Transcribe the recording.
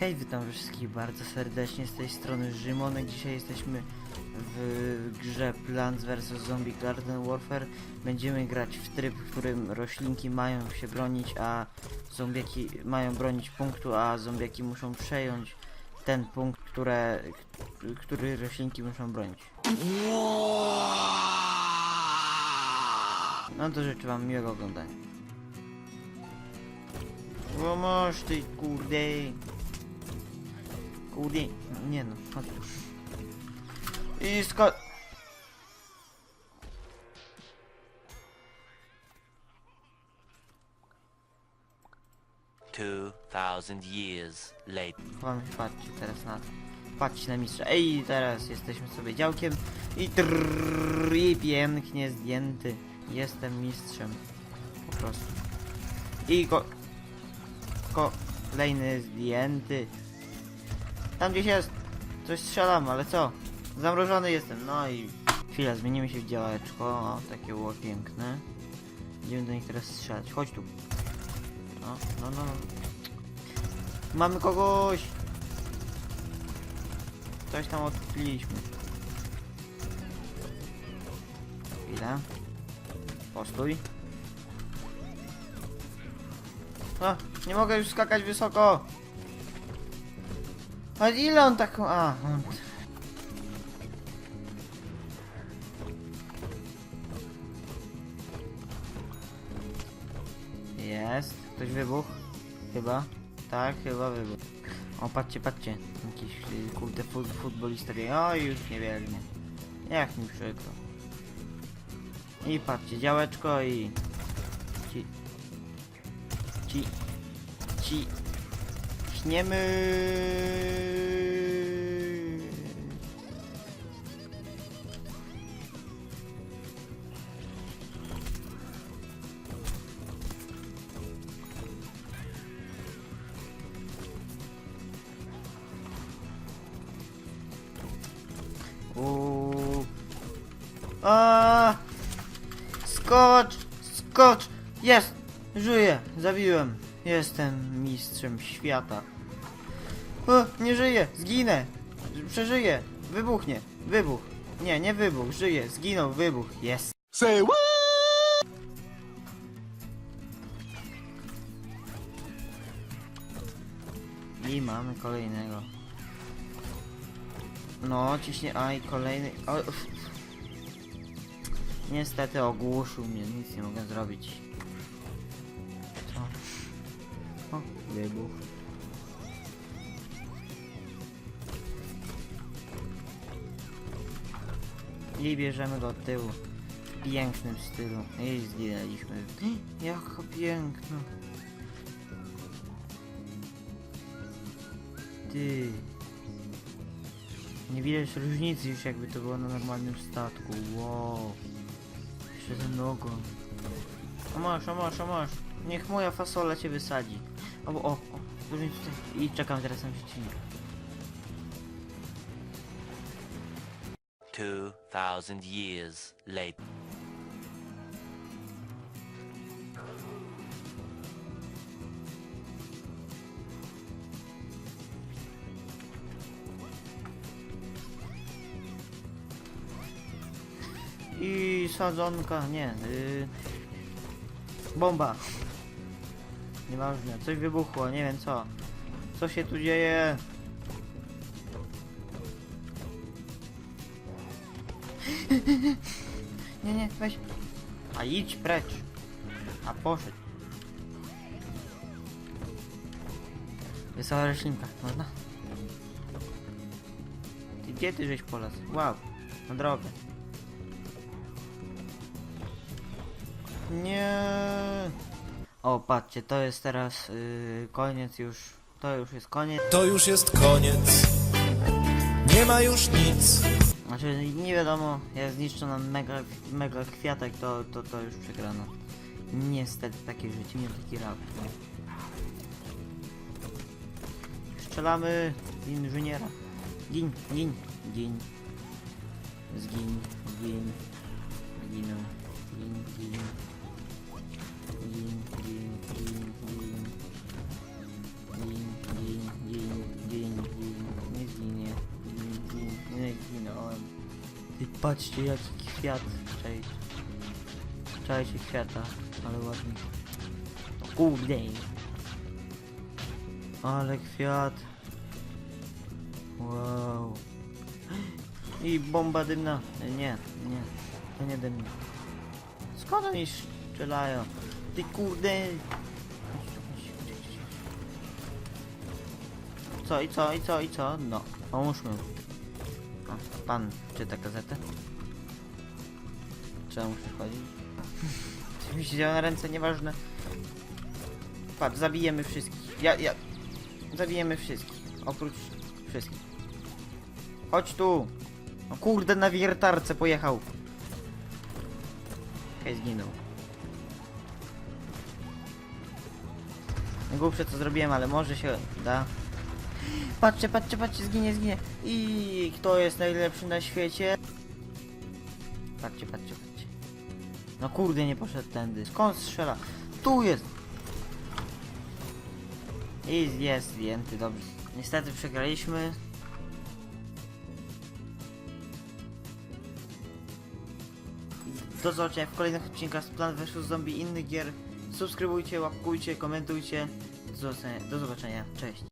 Hej, witam wszystkich bardzo serdecznie z tej strony Rzymonek. Dzisiaj jesteśmy w grze Plants vs Zombie Garden Warfare. Będziemy grać w tryb, w którym roślinki mają się bronić, a zombiaki mają bronić punktu, a zombiaki muszą przejąć ten punkt, które, który roślinki muszą bronić. No to życzę wam miłego oglądania. O masz ty kurde. Kurde. Nie no, chodź. I sko... Two thousand years later. Patrzcie teraz na to. Patrzcie na mistrza. Ej, teraz jesteśmy sobie działkiem. I trrr, i pięknie zdjęty. Jestem mistrzem. Po prostu. I ko... Kolejny zdjęty. Tam gdzieś jest. Coś strzelam, ale co? Zamrożony jestem. No i... Chwila, zmienimy się w działeczko. O, takie było piękne. Będziemy do nich teraz strzelać. Chodź tu. No, no, no. no. Mamy kogoś! Coś tam odkryliśmy. Chwilę. Postój. A, nie mogę już skakać wysoko! A ile on taką... A, on... Jest. Ktoś wybuchł? Chyba. Tak, chyba wybuchł. O, patrzcie, patrzcie. Jakiś y, kurde fut, futbolista. O, już nie. Jak mi przykro. I patrzcie, działeczko i... Ci... Ci... Ci... A! Skocz! Skocz! Jest! Żyję! Zabiłem! Jestem mistrzem świata. O, nie żyję! Zginę! Przeżyję! Wybuchnie! Wybuch! Nie, nie wybuch! Żyję! Zginął! Wybuch! Jest! Say what? I mamy kolejnego. No, ciśnie. A i kolejny. O. Niestety ogłuszył mnie, nic nie mogę zrobić. O, wybuch. I bierzemy go od tyłu. W pięknym stylu. I zginęliśmy. Jaka piękna. Ty. Nie widać różnicy już jakby to było na normalnym statku. Wow. Jeszcze ten ogon. A masz, a masz, a masz. Niech moja fasola cię wysadzi. O, o, o. I czekam teraz na przeciwnika. Two thousand years later. I sadzonka, nie. Yy... Bomba. Nieważne, coś wybuchło, nie wiem co. Co się tu dzieje? Nie, nie, weź. A idź precz. A poszedł. Wesoła roślinka, można? Ty gdzie ty żeś polas? Wow, na drogę. Nie. O, patrzcie, to jest teraz yy, koniec już. To już jest koniec. To już jest koniec. Nie ma już nic. Znaczy, nie wiadomo, jest zniszczona mega, mega kwiatek, to, to, to już przegrano. Niestety, takie życie, nie taki rap. Strzelamy inżyniera. Gin, gin, gin. Zgin, gin. Ginę. Patrzcie jaki kwiat. Cześć. Czajcie kwiata, ale ładny. Kurde. Ale kwiat. Wow. I bomba dymna. Nie, nie. To nie dymna. Skąd oni strzelają? Ty kurde. Co i co i co i co? No, pomóżmy. O, pan czyta gazetę. Czemu muszę chodzić? Coś się na ręce, nieważne. Patrz, zabijemy wszystkich. Ja, ja... Zabijemy wszystkich. Oprócz wszystkich. Chodź tu! No kurde, na wiertarce pojechał. Okej, zginął. Głupsze co zrobiłem, ale może się da. Patrzcie, patrzcie, patrzcie, zginie, zginie. I kto jest najlepszy na świecie? Patrzcie, patrzcie, patrzcie. No kurde, nie poszedł tędy. Skąd strzela? Tu jest! I jest zdjęty, dobrze. Niestety przegraliśmy. Do zobaczenia w kolejnych odcinkach z Plan vs Zombie innych gier. Subskrybujcie, łapkujcie, komentujcie. Do zobaczenia. cześć.